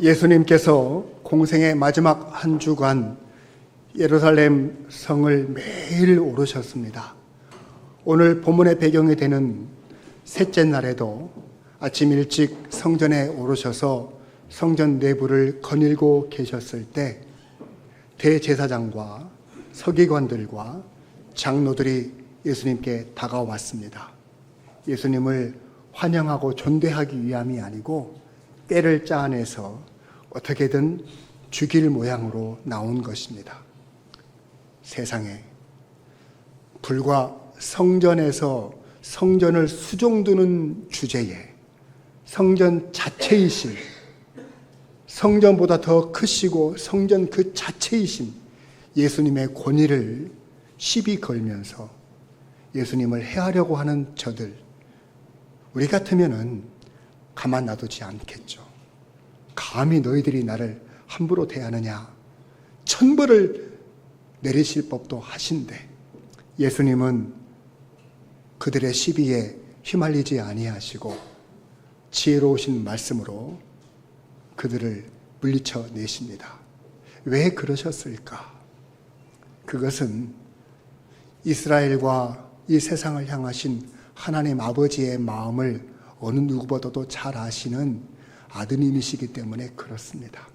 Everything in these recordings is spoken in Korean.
예수님께서 공생의 마지막 한 주간 예루살렘 성을 매일 오르셨습니다. 오늘 본문의 배경이 되는 셋째 날에도 아침 일찍 성전에 오르셔서 성전 내부를 거닐고 계셨을 때 대제사장과 서기관들과 장로들이 예수님께 다가왔습니다. 예수님을 환영하고 존대하기 위함이 아니고 때를 짜내서 어떻게든 죽일 모양으로 나온 것입니다. 세상에 불과 성전에서 성전을 수종두는 주제에 성전 자체이신 성전보다 더 크시고 성전 그 자체이신 예수님의 권위를 시비 걸면서 예수님을 해하려고 하는 저들 우리 같으면은 가만 놔두지 않겠죠. 감히 너희들이 나를 함부로 대하느냐. 천벌을 내리실 법도 하신데 예수님은 그들의 시비에 휘말리지 아니하시고 지혜로우신 말씀으로 그들을 물리쳐 내십니다. 왜 그러셨을까? 그것은 이스라엘과 이 세상을 향하신 하나님 아버지의 마음을 어느 누구보다도 잘 아시는 아드님이시기 때문에 그렇습니다.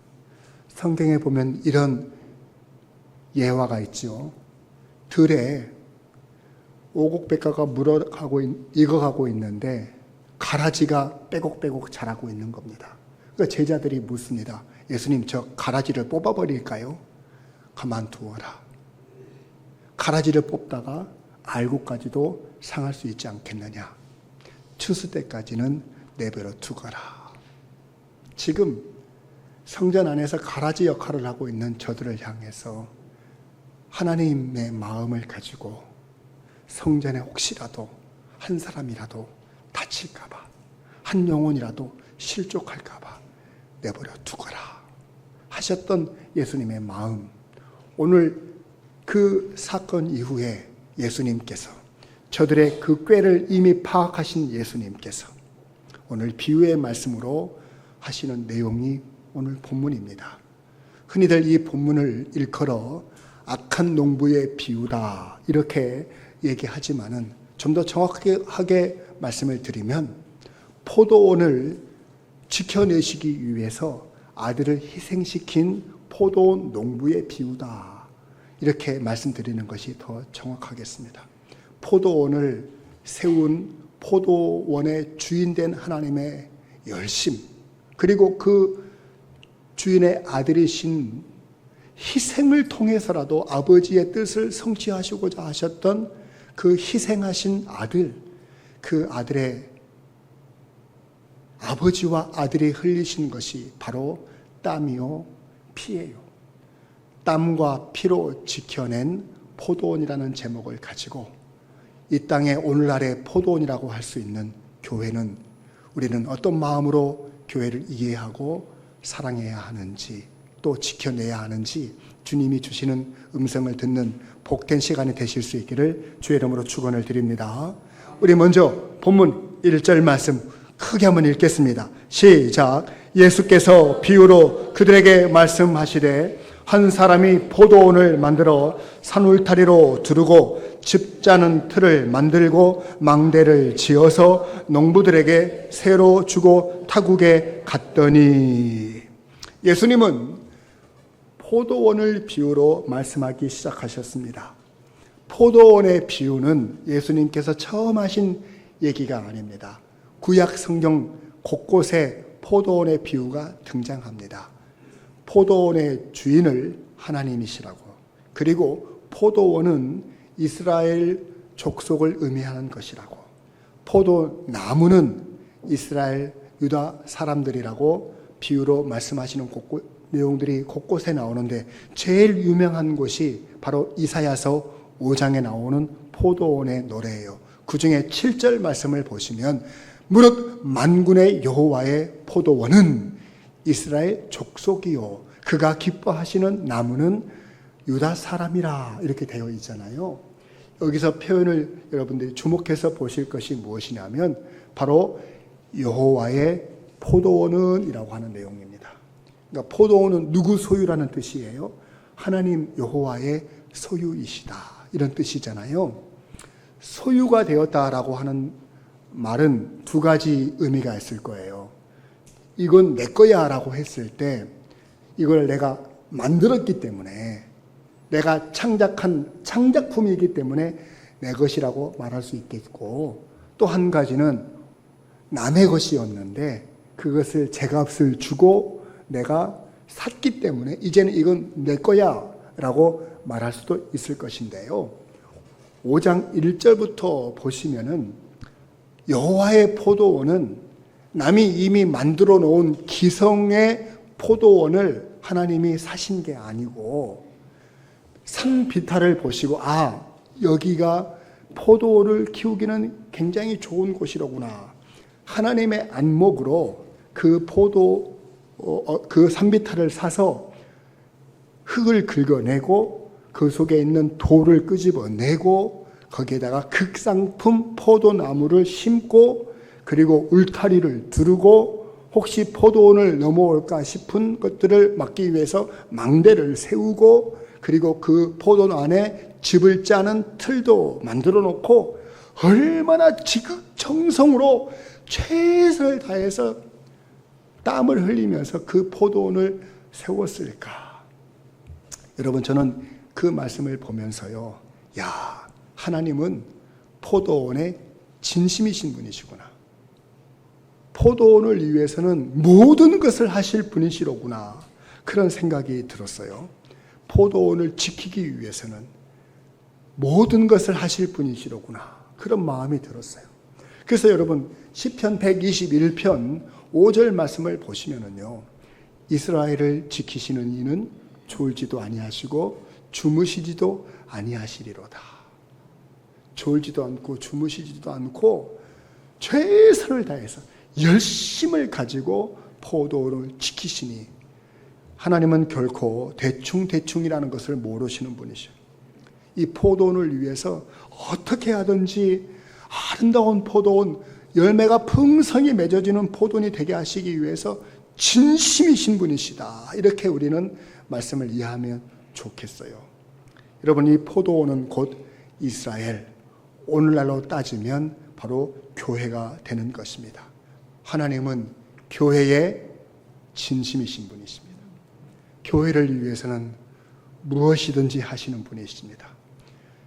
성경에 보면 이런 예화가 있죠. 들에 오곡백과가 물어가고 익어가고 있는데 가라지가 빼곡빼곡 자라고 있는 겁니다. 그 제자들이 묻습니다. 예수님 저 가라지를 뽑아버릴까요? 가만두어라. 가라지를 뽑다가 알고까지도 상할 수 있지 않겠느냐. 추수 때까지는 내버려 두거라. 지금 성전 안에서 가라지 역할을 하고 있는 저들을 향해서 하나님의 마음을 가지고 성전에 혹시라도 한 사람이라도 다칠까봐, 한 영혼이라도 실족할까봐 내버려 두거라. 하셨던 예수님의 마음. 오늘 그 사건 이후에 예수님께서 저들의 그 꾀를 이미 파악하신 예수님께서 오늘 비유의 말씀으로 하시는 내용이 오늘 본문입니다. 흔히들 이 본문을 일컬어 악한 농부의 비유다 이렇게 얘기하지만은 좀 더 정확하게 하게 말씀을 드리면 포도원을 지켜내시기 위해서 아들을 희생시킨 포도원 농부의 비유다 이렇게 말씀드리는 것이 더 정확하겠습니다. 포도원을 세운 포도원의 주인 된 하나님의 열심 그리고 그 주인의 아들이신 희생을 통해서라도 아버지의 뜻을 성취하시고자 하셨던 그 희생하신 아들, 그 아들의 아버지와 아들이 흘리신 것이 바로 땀이요, 피예요. 땀과 피로 지켜낸 포도원이라는 제목을 가지고 이 땅에 오늘날의 포도원이라고 할 수 있는 교회는 우리는 어떤 마음으로 교회를 이해하고 사랑해야 하는지 또 지켜내야 하는지 주님이 주시는 음성을 듣는 복된 시간이 되실 수 있기를 주의 이름으로 축원을 드립니다. 우리 먼저 본문 1절 말씀 크게 한번 읽겠습니다. 시작. 예수께서 비유로 그들에게 말씀하시되 한 사람이 포도원을 만들어 산울타리로 두르고 집 짜는 틀을 만들고 망대를 지어서 농부들에게 새로 주고 타국에 갔더니 예수님은 포도원을 비유로 말씀하기 시작하셨습니다. 포도원의 비유는 예수님께서 처음 하신 얘기가 아닙니다. 구약 성경 곳곳에 포도원의 비유가 등장합니다. 포도원의 주인을 하나님이시라고. 그리고 포도원은 이스라엘 족속을 의미하는 것이라고. 포도나무는 이스라엘 유다 사람들이라고 비유로 말씀하시는 곳곳, 내용들이 곳곳에 나오는데 제일 유명한 곳이 바로 이사야서 5장에 나오는 포도원의 노래예요. 그 중에 7절 말씀을 보시면 무릇 만군의 여호와의 포도원은 이스라엘 족속이요. 그가 기뻐하시는 나무는 유다 사람이라 이렇게 되어 있잖아요. 여기서 표현을 여러분들이 주목해서 보실 것이 무엇이냐면 바로 여호와의 포도원은이라고 하는 내용입니다. 그러니까 포도원은 누구 소유라는 뜻이에요? 하나님 여호와의 소유이시다. 이런 뜻이잖아요. 소유가 되었다라고 하는 말은 두 가지 의미가 있을 거예요. 이건 내 거야 라고 했을 때 이걸 내가 만들었기 때문에 내가 창작한 창작품이기 때문에 내 것이라고 말할 수 있겠고 또 한 가지는 남의 것이었는데 그것을 제 값을 주고 내가 샀기 때문에 이제는 이건 내 거야 라고 말할 수도 있을 것인데요. 5장 1절부터 보시면은 여호와의 포도원은 남이 이미 만들어 놓은 기성의 포도원을 하나님이 사신 게 아니고 산 비탈을 보시고 아 여기가 포도를 키우기는 굉장히 좋은 곳이로구나. 하나님의 안목으로 그 포도 어, 어, 그 산비탈을 사서 흙을 긁어내고 그 속에 있는 돌을 끄집어내고 거기에다가 극상품 포도나무를 심고 그리고 울타리를 두르고 혹시 포도원을 넘어올까 싶은 것들을 막기 위해서 망대를 세우고 그리고 그 포도원 안에 집을 짜는 틀도 만들어 놓고 얼마나 지극정성으로 최선을 다해서 땀을 흘리면서 그 포도원을 세웠을까? 여러분 저는 그 말씀을 보면서요. 야, 하나님은 포도원의 진심이신 분이시구나. 포도원을 위해서는 모든 것을 하실 분이시로구나. 그런 생각이 들었어요. 포도원을 지키기 위해서는 모든 것을 하실 분이시로구나. 그런 마음이 들었어요. 그래서 여러분 시편 121편 5절 말씀을 보시면은요. 이스라엘을 지키시는 이는 졸지도 아니하시고 주무시지도 아니하시리로다. 졸지도 않고 주무시지도 않고 최선을 다해서 열심을 가지고 포도를 지키시니 하나님은 결코 대충대충이라는 것을 모르시는 분이셔. 이 포도원을 위해서 어떻게 하든지 아름다운 포도원, 열매가 풍성히 맺어지는 포도원이 되게 하시기 위해서 진심이신 분이시다. 이렇게 우리는 말씀을 이해하면 좋겠어요. 여러분, 이 포도원은 곧 이스라엘, 오늘날로 따지면 바로 교회가 되는 것입니다. 하나님은 교회의 진심이신 분이십니다. 교회를 위해서는 무엇이든지 하시는 분이십니다.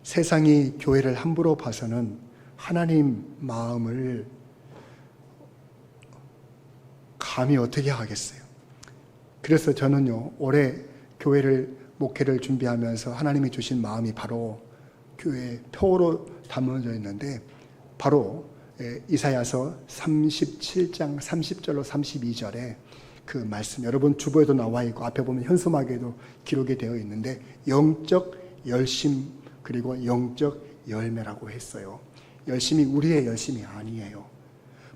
세상이 교회를 함부로 봐서는 하나님 마음을 감히 어떻게 하겠어요? 그래서 저는요, 올해 교회를, 목회를 준비하면서 하나님이 주신 마음이 바로 교회 표로 담아져 있는데, 바로 예, 이사야서 37장 30절로 32절에 그 말씀, 여러분 주보에도 나와 있고, 앞에 보면 현수막에도 기록이 되어 있는데, 영적 열심, 그리고 영적 열매라고 했어요. 열심이 우리의 열심이 아니에요.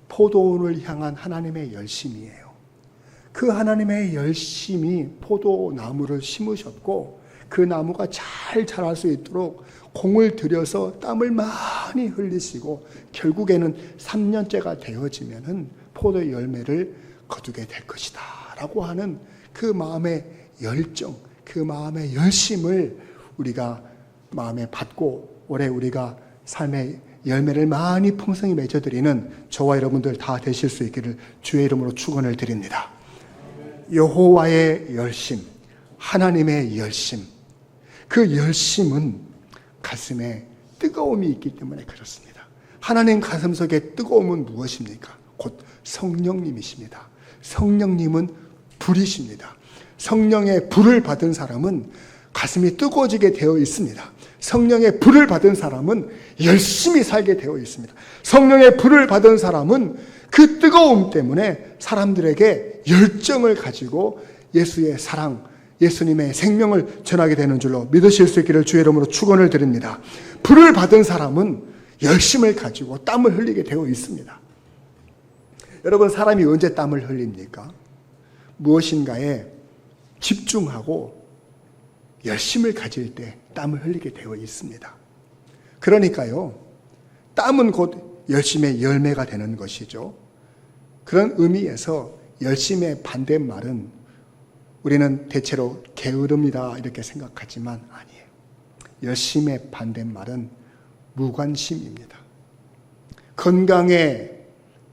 포도원을 향한 하나님의 열심이에요. 그 하나님의 열심이 포도나무를 심으셨고 그 나무가 잘 자랄 수 있도록 공을 들여서 땀을 많이 흘리시고 결국에는 3년째가 되어지면은 포도 열매를 거두게 될 것이다. 라고 하는 그 마음의 열정, 그 마음의 열심을 우리가 마음에 받고 올해 우리가 삶의 열매를 많이 풍성히 맺어드리는 저와 여러분들 다 되실 수 있기를 주의 이름으로 축원을 드립니다. 여호와의 열심, 하나님의 열심, 그 열심은 가슴에 뜨거움이 있기 때문에 그렇습니다. 하나님 가슴 속에 뜨거움은 무엇입니까? 곧 성령님이십니다. 성령님은 불이십니다. 성령의 불을 받은 사람은 가슴이 뜨거워지게 되어 있습니다. 성령의 불을 받은 사람은 열심히 살게 되어 있습니다. 성령의 불을 받은 사람은 그 뜨거움 때문에 사람들에게 열정을 가지고 예수의 사랑, 예수님의 생명을 전하게 되는 줄로 믿으실 수 있기를 주의 이름으로 축원을 드립니다. 불을 받은 사람은 열심을 가지고 땀을 흘리게 되어 있습니다. 여러분 사람이 언제 땀을 흘립니까? 무엇인가에 집중하고 열심을 가질 때 땀을 흘리게 되어 있습니다. 그러니까요, 땀은 곧 열심의 열매가 되는 것이죠. 그런 의미에서 열심의 반대말은 우리는 대체로 게으름이다 이렇게 생각하지만 아니에요. 열심의 반대말은 무관심입니다. 건강에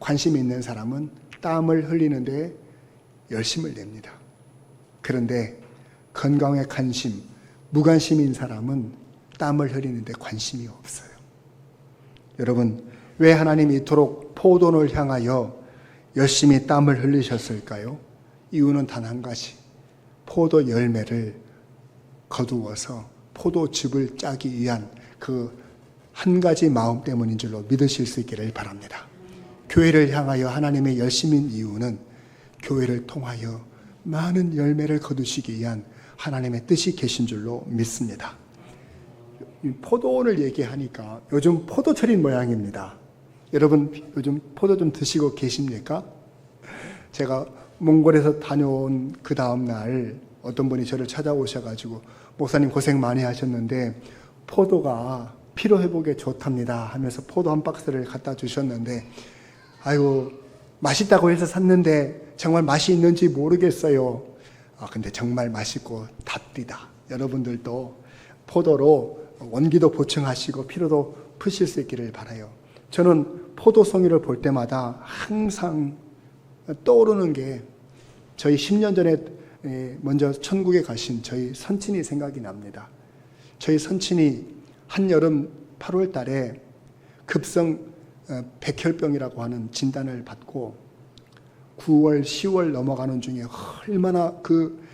관심 있는 사람은 땀을 흘리는데 열심을 냅니다. 그런데 건강에 관심, 무관심인 사람은 땀을 흘리는데 관심이 없어요. 여러분, 왜 하나님이 이토록 포도를 향하여 열심히 땀을 흘리셨을까요? 이유는 단 한 가지. 포도 열매를 거두어서 포도즙을 짜기 위한 그 한 가지 마음 때문인 줄로 믿으실 수 있기를 바랍니다. 교회를 향하여 하나님의 열심인 이유는 교회를 통하여 많은 열매를 거두시기 위한 하나님의 뜻이 계신 줄로 믿습니다. 이 포도를 얘기하니까 요즘 포도철인 모양입니다. 여러분 요즘 포도 좀 드시고 계십니까? 제가 몽골에서 다녀온 그 다음 날 어떤 분이 저를 찾아오셔가지고 목사님 고생 많이 하셨는데 포도가 피로 회복에 좋답니다 하면서 포도 한 박스를 갖다 주셨는데 아이고 맛있다고 해서 샀는데 정말 맛이 있는지 모르겠어요. 아 근데 정말 맛있고 답디다. 여러분들도 포도로 원기도 보충하시고 피로도 푸실 수 있기를 바라요. 저는 포도 송이를 볼 때마다 항상 떠오르는 게 저희 10년 전에 에, 먼저 천국에 가신 저희 선친이 생각이 납니다. 저희 선친이 한여름 8월 달에 급성 어, 백혈병이라고 하는 진단을 받고 9월, 10월 넘어가는 중에 얼마나 그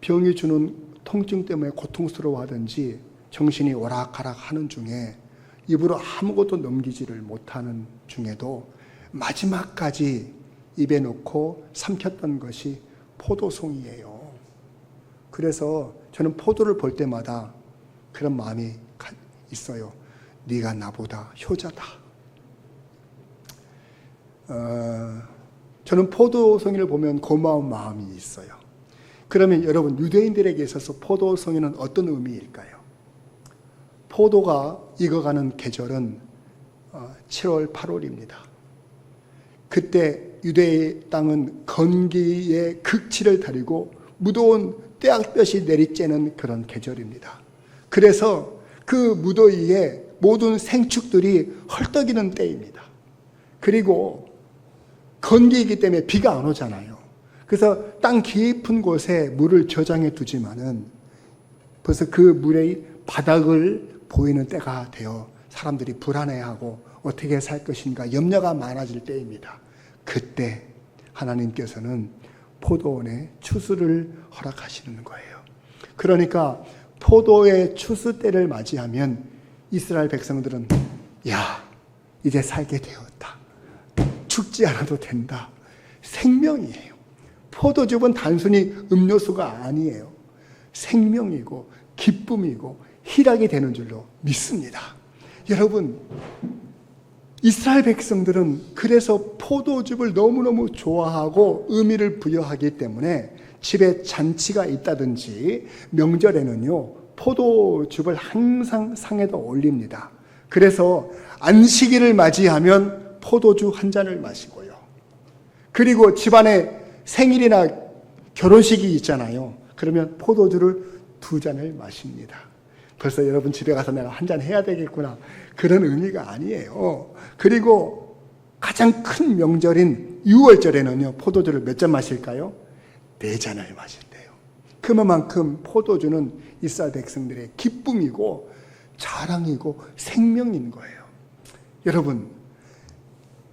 병이 주는 통증 때문에 고통스러워 하든지 정신이 오락가락 하는 중에 입으로 아무것도 넘기지를 못하는 중에도 마지막까지 입에 넣고 삼켰던 것이 포도송이에요. 그래서 저는 포도를 볼 때마다 그런 마음이 가- 있어요. 네가 나보다 효자다. 어, 저는 포도송이를 보면 고마운 마음이 있어요. 그러면 여러분 유대인들에게 있어서 포도송이는 어떤 의미일까요? 포도가 익어가는 계절은 어, 7월, 8월입니다. 그때 유대의 땅은 건기의 극치를 다리고 무더운 떼약볕이 내리쬐는 그런 계절입니다. 그래서 그 무더위에 모든 생축들이 헐떡이는 때입니다. 그리고 건기이기 때문에 비가 안 오잖아요. 그래서 땅 깊은 곳에 물을 저장해 두지만은 벌써 그 물의 바닥을 보이는 때가 되어 사람들이 불안해하고 어떻게 살 것인가 염려가 많아질 때입니다. 그때 하나님께서는 포도원에 추수를 허락하시는 거예요. 그러니까 포도의 추수 때를 맞이하면 이스라엘 백성들은 야, 이제 살게 되었다. 죽지 않아도 된다. 생명이에요. 포도즙은 단순히 음료수가 아니에요. 생명이고 기쁨이고 희락이 되는 줄로 믿습니다. 여러분, 이스라엘 백성들은 그래서 포도즙을 너무너무 좋아하고 의미를 부여하기 때문에 집에 잔치가 있다든지 명절에는요, 포도즙을 항상 상에다 올립니다. 그래서 안식일을 맞이하면 포도주 한 잔을 마시고요. 그리고 집안에 생일이나 결혼식이 있잖아요. 그러면 포도주를 두 잔을 마십니다. 벌써 여러분 집에 가서 내가 한잔 해야 되겠구나. 그런 의미가 아니에요. 그리고 가장 큰 명절인 6월절에는요, 포도주를 몇 잔 마실까요? 네 잔을 마신대요. 그만큼 포도주는 이스라엘 백성들의 기쁨이고 자랑이고 생명인 거예요. 여러분,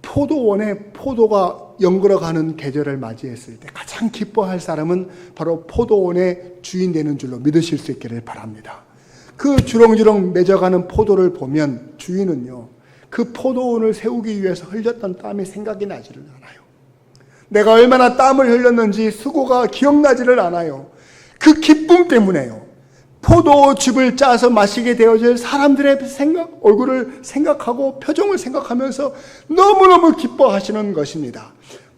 포도원에 포도가 연걸어가는 계절을 맞이했을 때 가장 기뻐할 사람은 바로 포도원의 주인 되는 줄로 믿으실 수 있기를 바랍니다. 그 주렁주렁 맺어가는 포도를 보면 주인은요, 그 포도원을 세우기 위해서 흘렸던 땀이 생각이 나지를 않아요. 내가 얼마나 땀을 흘렸는지 수고가 기억나지를 않아요. 그 기쁨 때문에요. 포도즙을 짜서 마시게 되어질 사람들의 생각, 얼굴을 생각하고 표정을 생각하면서 너무너무 기뻐하시는 것입니다.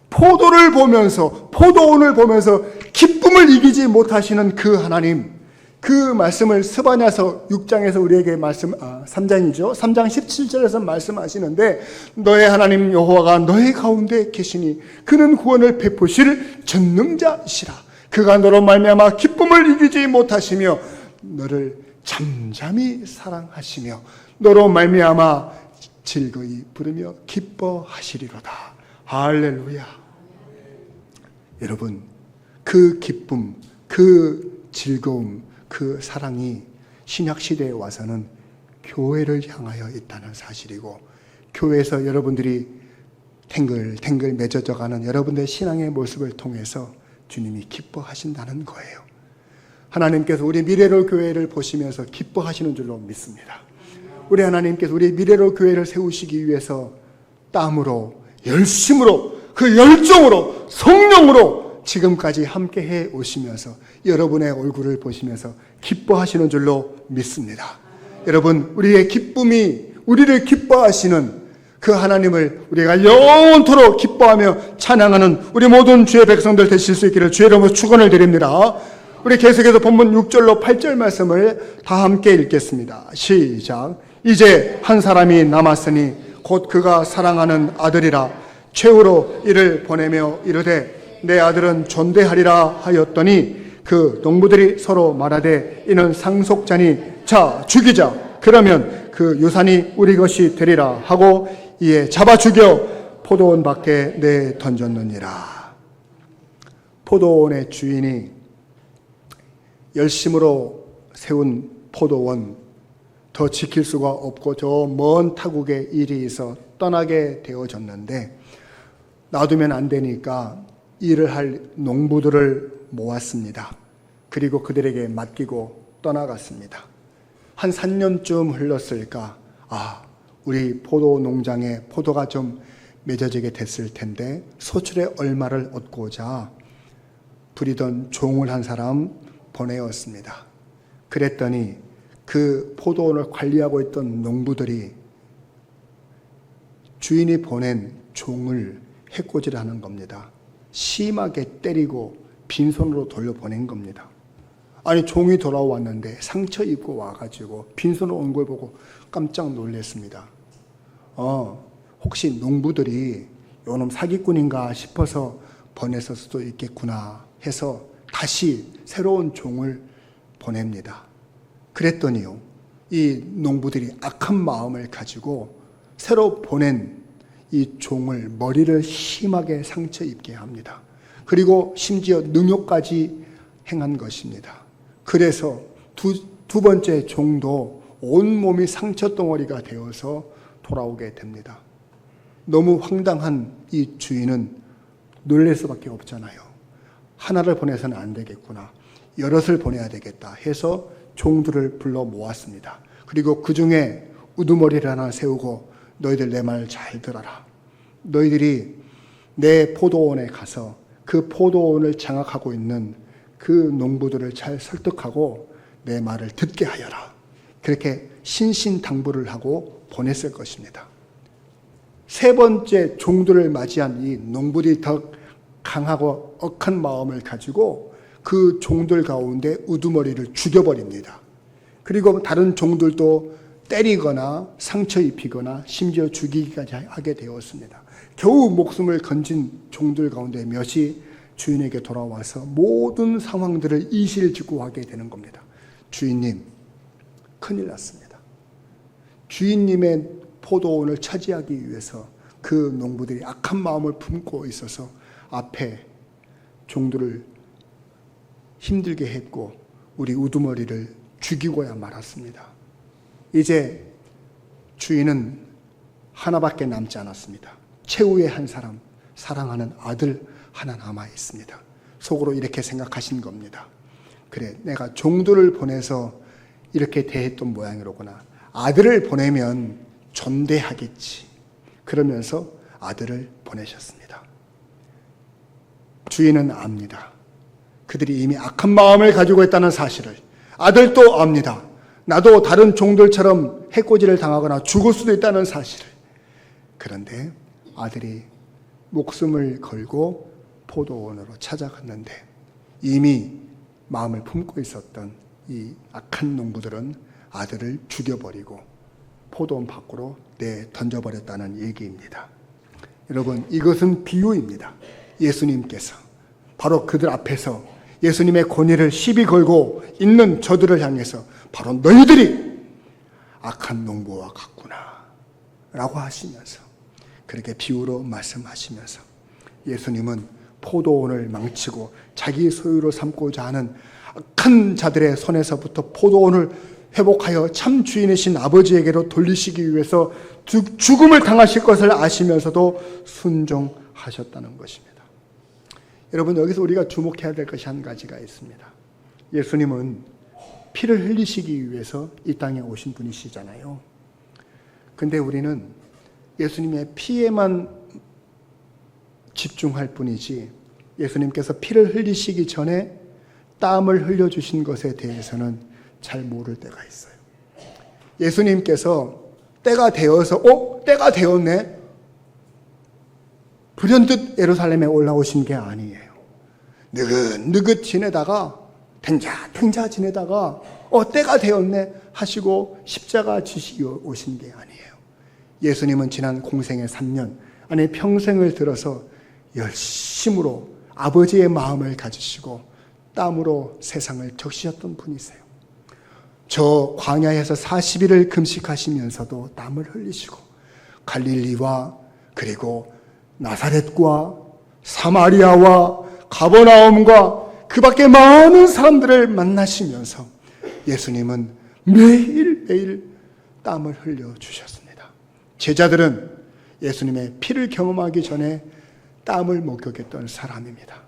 포도를 보면서, 포도원을 보면서 기쁨을 이기지 못하시는 그 하나님, 그 말씀을 스바냐서 6장에서 우리에게 말씀, 아, 3장이죠. 3장 17절에서 말씀하시는데, 너의 하나님 여호와가 너의 가운데 계시니, 그는 구원을 베푸실 전능자시라. 그가 너로 말미암아 기쁨을 이기지 못하시며 너를 잠잠히 사랑하시며 너로 말미암아 즐거이 부르며 기뻐하시리로다. 할렐루야. 여러분, 그 기쁨, 그 즐거움, 그 사랑이 신약 시대에 와서는 교회를 향하여 있다는 사실이고 교회에서 여러분들이 탱글탱글 맺어져 가는 여러분들의 신앙의 모습을 통해서 주님이 기뻐하신다는 거예요. 하나님께서 우리 미래로 교회를 보시면서 기뻐하시는 줄로 믿습니다. 우리 하나님께서 우리 미래로 교회를 세우시기 위해서 땀으로 열심으로 그 열정으로 성령으로 지금까지 함께 해 오시면서 여러분의 얼굴을 보시면서 기뻐하시는 줄로 믿습니다. 여러분, 우리의 기쁨이 우리를 기뻐하시는 그 하나님을 우리가 영원토록 기뻐하며 찬양하는 우리 모든 주의 백성들 되실 수 있기를 주의 이름으로 축원을 드립니다. 우리 계속해서 본문 6절로 8절 말씀을 다 함께 읽겠습니다. 시작. 이제 한 사람이 남았으니 곧 그가 사랑하는 아들이라 최후로 이를 보내며 이르되 내 아들은 존대하리라 하였더니 그 농부들이 서로 말하되 이는 상속자니 자 죽이자. 그러면 그 유산이 우리 것이 되리라 하고 이에 잡아 죽여 포도원 밖에 내 던졌느니라. 포도원의 주인이 열심으로 세운 포도원 더 지킬 수가 없고 저 먼 타국에 일이 있어 떠나게 되어졌는데 놔두면 안 되니까 일을 할 농부들을 모았습니다. 그리고 그들에게 맡기고 떠나갔습니다. 한 3년쯤 흘렀을까? 아, 우리 포도 농장에 포도가 좀 맺어지게 됐을 텐데 소출의 얼마를 얻고자 부리던 종을 한 사람 보내었습니다. 그랬더니 그 포도원을 관리하고 있던 농부들이 주인이 보낸 종을 해코지를 하는 겁니다. 심하게 때리고 빈손으로 돌려보낸 겁니다. 아니 종이 돌아왔는데 상처 입고 와가지고 빈손으로 온 걸 보고 깜짝 놀랐습니다. 어, 혹시 농부들이 요놈 사기꾼인가 싶어서 보냈을 수도 있겠구나 해서 다시 새로운 종을 보냅니다. 그랬더니요, 이 농부들이 악한 마음을 가지고 새로 보낸 이 종을 머리를 심하게 상처 입게 합니다. 그리고 심지어 능욕까지 행한 것입니다. 그래서 두, 두 번째 종도 온 몸이 상처 덩어리가 되어서 돌아오게 됩니다. 너무 황당한 이 주인은 놀랄 수밖에 없잖아요. 하나를 보내서는 안 되겠구나. 여럿을 보내야 되겠다 해서 종들을 불러 모았습니다. 그리고 그 중에 우두머리를 하나 세우고 너희들 내 말 잘 들어라. 너희들이 내 포도원에 가서 그 포도원을 장악하고 있는 그 농부들을 잘 설득하고 내 말을 듣게 하여라. 그렇게 신신당부를 하고 보냈을 것입니다. 세 번째 종들을 맞이한 이 농부들이 더 강하고 억한 마음을 가지고 그 종들 가운데 우두머리를 죽여버립니다. 그리고 다른 종들도 때리거나 상처 입히거나 심지어 죽이기까지 하게 되었습니다. 겨우 목숨을 건진 종들 가운데 몇이 주인에게 돌아와서 모든 상황들을 이실직고 하게 되는 겁니다. 주인님, 큰일 났습니다. 주인님의 포도원을 차지하기 위해서 그 농부들이 악한 마음을 품고 있어서 앞에 종들을 힘들게 했고 우리 우두머리를 죽이고야 말았습니다. 이제 주인은 하나밖에 남지 않았습니다. 최후의 한 사람, 사랑하는 아들 하나 남아 있습니다. 속으로 이렇게 생각하신 겁니다. 그래, 내가 종들을 보내서 이렇게 대했던 모양이로구나. 아들을 보내면 존대하겠지. 그러면서 아들을 보내셨습니다. 주인은 압니다. 그들이 이미 악한 마음을 가지고 있다는 사실을. 아들도 압니다. 나도 다른 종들처럼 해코지를 당하거나 죽을 수도 있다는 사실을. 그런데 아들이 목숨을 걸고 포도원으로 찾아갔는데 이미 마음을 품고 있었던 이 악한 농부들은 아들을 죽여버리고 포도원 밖으로 내 던져버렸다는 얘기입니다. 여러분, 이것은 비유입니다. 예수님께서 바로 그들 앞에서 예수님의 권위를 시비 걸고 있는 저들을 향해서 바로 너희들이 악한 농부와 같구나 라고 하시면서 그렇게 비유로 말씀하시면서 예수님은 포도원을 망치고 자기 소유로 삼고자 하는 악한 자들의 손에서부터 포도원을 회복하여 참 주인이신 아버지에게로 돌리시기 위해서 죽- 죽음을 당하실 것을 아시면서도 순종하셨다는 것입니다. 여러분 여기서 우리가 주목해야 될 것이 한 가지가 있습니다. 예수님은 피를 흘리시기 위해서 이 땅에 오신 분이시잖아요. 근데 우리는 예수님의 피에만 집중할 뿐이지 예수님께서 피를 흘리시기 전에 땀을 흘려주신 것에 대해서는 잘 모를 때가 있어요. 예수님께서 때가 되어서, 어? 때가 되었네? 불현듯 예루살렘에 올라오신 게 아니에요. 느긋 느긋 지내다가, 탱자, 탱자 지내다가, 어, 때가 되었네? 하시고 십자가 지시기 오신 게 아니에요. 예수님은 지난 공생의 3년, 아니 평생을 들어서 열심으로 아버지의 마음을 가지시고 땀으로 세상을 적시셨던 분이세요. 저 광야에서 40일을 금식하시면서도 땀을 흘리시고 갈릴리와 그리고 나사렛과 사마리아와 가버나움과 그 밖에 많은 사람들을 만나시면서 예수님은 매일매일 땀을 흘려 주셨습니다. 제자들은 예수님의 피를 경험하기 전에 땀을 목격했던 사람입니다.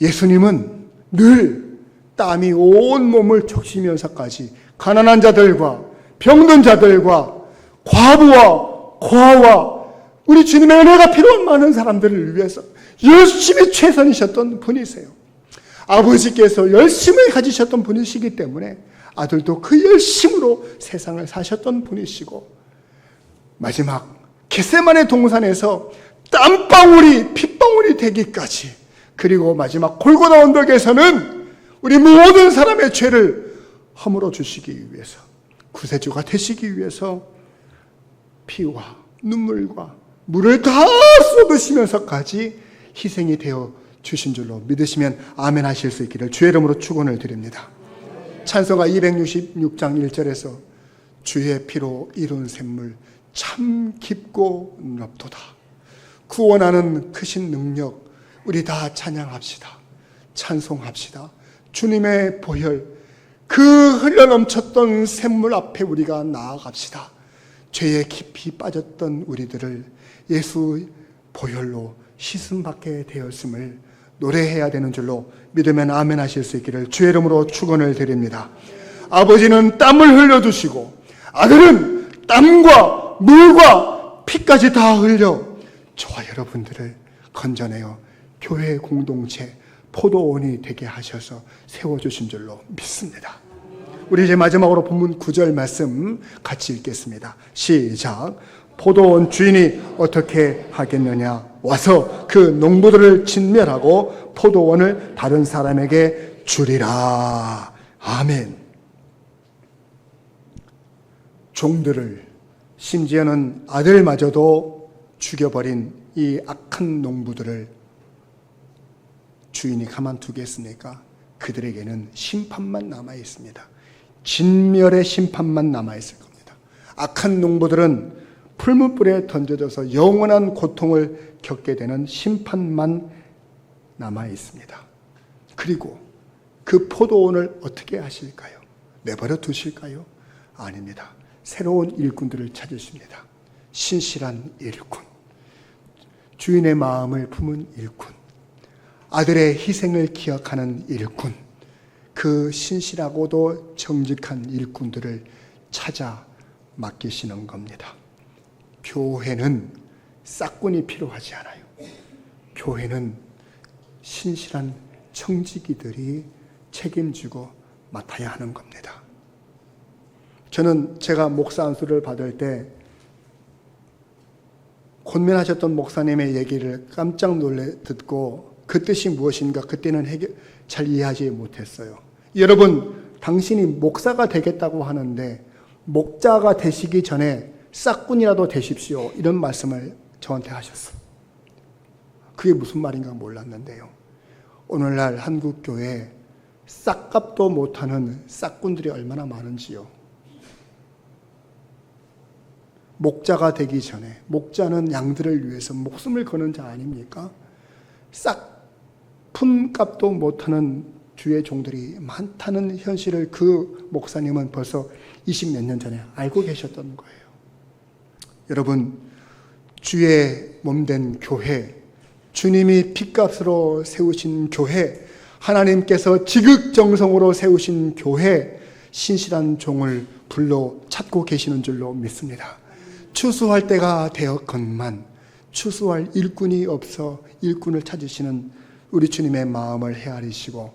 예수님은 늘 땀이 온 몸을 적시면서까지 가난한 자들과 병든 자들과 과부와 고아와 우리 주님의 은혜가 필요한 많은 사람들을 위해서 열심히 최선이셨던 분이세요. 아버지께서 열심을 가지셨던 분이시기 때문에 아들도 그 열심으로 세상을 사셨던 분이시고 마지막 겟세만의 동산에서 땀방울이 핏방울이 되기까지 그리고 마지막 골고다 언덕에서는 우리 모든 사람의 죄를 허물어 주시기 위해서 구세주가 되시기 위해서 피와 눈물과 물을 다 쏟으시면서까지 희생이 되어 주신 줄로 믿으시면 아멘 하실 수 있기를 주의 이름으로 축원을 드립니다. 찬송가 266장 1절에서 주의 피로 이룬 샘물 참 깊고 넓도다. 구원하는 크신 능력 우리 다 찬양합시다. 찬송합시다. 주님의 보혈 그 흘러 넘쳤던 샘물 앞에 우리가 나아갑시다. 죄에 깊이 빠졌던 우리들을 예수 보혈로 씻음 받게 되었음을 노래해야 되는 줄로 믿으면 아멘 하실 수 있기를 주의 이름으로 축원을 드립니다. 아버지는 땀을 흘려 주시고 아들은 땀과 물과 피까지 다 흘려 저와 여러분들을 건져내어 교회 공동체 포도원이 되게 하셔서 세워 주신 줄로 믿습니다. 우리 이제 마지막으로 본문 9절 말씀 같이 읽겠습니다. 시작. 포도원 주인이 어떻게 하겠느냐? 와서 그 농부들을 진멸하고 포도원을 다른 사람에게 주리라. 아멘. 종들을 심지어는 아들마저도 죽여버린 이 악한 농부들을 주인이 가만두겠습니까? 그들에게는 심판만 남아 있습니다. 진멸의 심판만 남아 있을 겁니다. 악한 농부들은 풀무불에 던져져서 영원한 고통을 겪게 되는 심판만 남아 있습니다. 그리고 그 포도원을 어떻게 하실까요? 내버려 두실까요? 아닙니다. 새로운 일꾼들을 찾으십니다. 신실한 일꾼. 주인의 마음을 품은 일꾼. 아들의 희생을 기억하는 일꾼. 그 신실하고도 정직한 일꾼들을 찾아 맡기시는 겁니다. 교회는 싹군이 필요하지 않아요. 교회는 신실한 청지기들이 책임지고 맡아야 하는 겁니다. 저는 제가 목사 안수를 받을 때 권면하셨던 목사님의 얘기를 깜짝 놀래 듣고 그 뜻이 무엇인가 그때는 해결, 잘 이해하지 못했어요. 여러분, 당신이 목사가 되겠다고 하는데 목자가 되시기 전에 싹군이라도 되십시오. 이런 말씀을 저한테 하셨어. 그게 무슨 말인가 몰랐는데요. 오늘날 한국 교회 싹값도 못하는 싹꾼들이 얼마나 많은지요. 목자가 되기 전에 목자는 양들을 위해서 목숨을 거는 자 아닙니까? 싹 품값도 못하는 주의 종들이 많다는 현실을 그 목사님은 벌써 20 몇 년 전에 알고 계셨던 거예요. 여러분, 주의 몸된 교회, 주님이 핏값으로 세우신 교회, 하나님께서 지극정성으로 세우신 교회, 신실한 종을 불러 찾고 계시는 줄로 믿습니다. 추수할 때가 되었건만 추수할 일꾼이 없어 일꾼을 찾으시는 우리 주님의 마음을 헤아리시고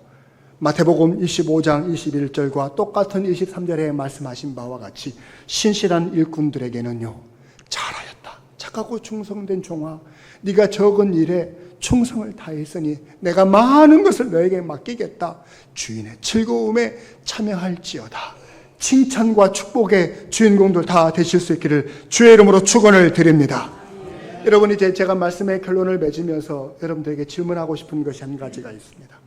마태복음 25장 21절과 똑같은 23절에 말씀하신 바와 같이 신실한 일꾼들에게는요 잘하였다 착하고 충성된 종아 네가 적은 일에 충성을 다했으니 내가 많은 것을 너에게 맡기겠다 주인의 즐거움에 참여할지어다 칭찬과 축복의 주인공들 다 되실 수 있기를 주의 이름으로 축원을 드립니다. 여러분 이제 제가 말씀의 결론을 맺으면서 여러분들에게 질문하고 싶은 것이 한 가지가 있습니다.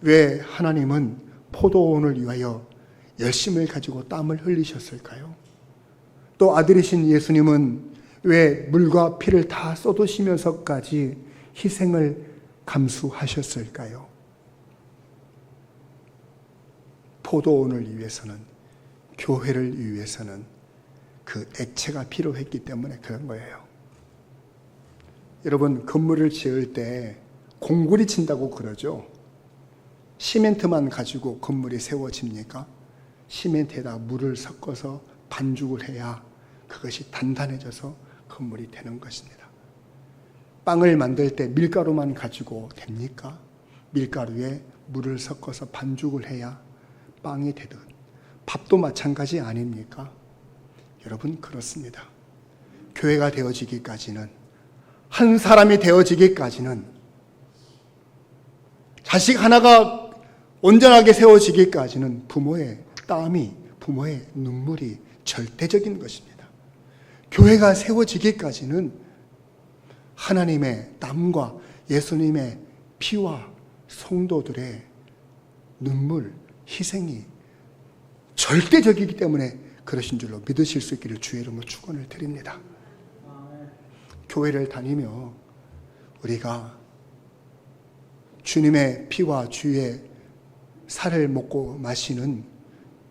왜 하나님은 포도원을 위하여 열심을 가지고 땀을 흘리셨을까요? 또 아들이신 예수님은 왜 물과 피를 다 쏟으시면서까지 희생을 감수하셨을까요? 포도원을 위해서는 교회를 위해서는 그 액체가 필요했기 때문에 그런 거예요. 여러분 건물을 지을 때 공구리 친다고 그러죠. 시멘트만 가지고 건물이 세워집니까? 시멘트에다 물을 섞어서 반죽을 해야 그것이 단단해져서 건물이 되는 것입니다. 빵을 만들 때 밀가루만 가지고 됩니까? 밀가루에 물을 섞어서 반죽을 해야 빵이 되듯 밥도 마찬가지 아닙니까? 여러분 그렇습니다. 교회가 되어지기까지는 한 사람이 되어지기까지는 자식 하나가 온전하게 세워지기까지는 부모의 땀이 부모의 눈물이 절대적인 것입니다. 교회가 세워지기까지는 하나님의 땀과 예수님의 피와 성도들의 눈물, 희생이 절대적이기 때문에 그러신 줄로 믿으실 수 있기를 주의 이름으로 축원을 드립니다. 교회를 다니며 우리가 주님의 피와 주의 살을 먹고 마시는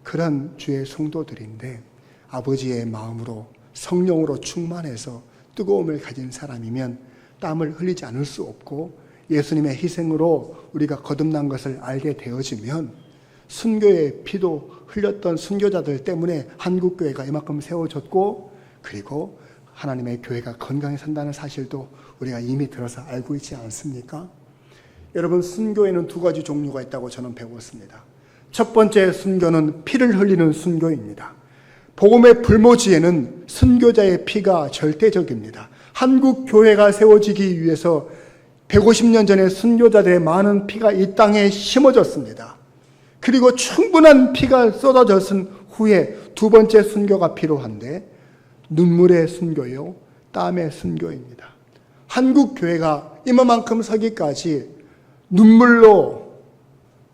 그런 주의 성도들인데 아버지의 마음으로 성령으로 충만해서 뜨거움을 가진 사람이면 땀을 흘리지 않을 수 없고 예수님의 희생으로 우리가 거듭난 것을 알게 되어지면 순교의 피도 흘렸던 순교자들 때문에 한국 교회가 이만큼 세워졌고 그리고 하나님의 교회가 건강히 산다는 사실도 우리가 이미 들어서 알고 있지 않습니까? 여러분 순교에는 두 가지 종류가 있다고 저는 배웠습니다. 첫 번째 순교는 피를 흘리는 순교입니다. 복음의 불모지에는 순교자의 피가 절대적입니다. 한국 교회가 세워지기 위해서 150년 전에 순교자들의 많은 피가 이 땅에 심어졌습니다. 그리고 충분한 피가 쏟아졌은 후에 두 번째 순교가 필요한데 눈물의 순교요, 땀의 순교입니다. 한국 교회가 이만큼 서기까지 눈물로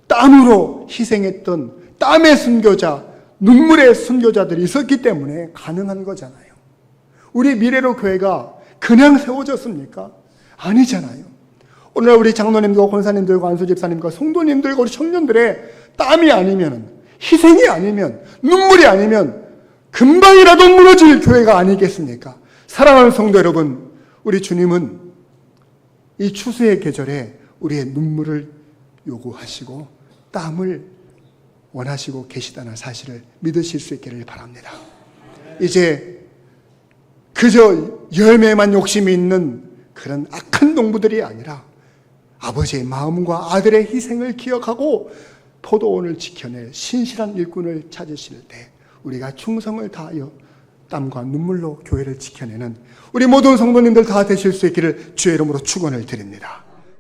땀으로 희생했던 땀의 순교자, 눈물의 순교자들이 있었기 때문에 가능한 거잖아요. 우리 미래로 교회가 그냥 세워졌습니까? 아니잖아요. 오늘 우리 장로님과 권사님들과 안수 집사님과 성도님들과 우리 청년들의 땀이 아니면 희생이 아니면 눈물이 아니면 금방이라도 무너질 교회가 아니겠습니까? 사랑하는 성도 여러분, 우리 주님은 이 추수의 계절에 우리의 눈물을 요구하시고 땀을 원하시고 계시다는 사실을 믿으실 수 있기를 바랍니다. 이제 그저 열매만 욕심이 있는 그런 악한 농부들이 아니라 아버지의 마음과 아들의 희생을 기억하고 포도원을 지켜낼 신실한 일꾼을 찾으실 때 우리가 충성을 다하여 땀과 눈물로 교회를 지켜내는 우리 모든 성도님들 다 되실 수 있기를 주의 이름으로 축원을 드립니다.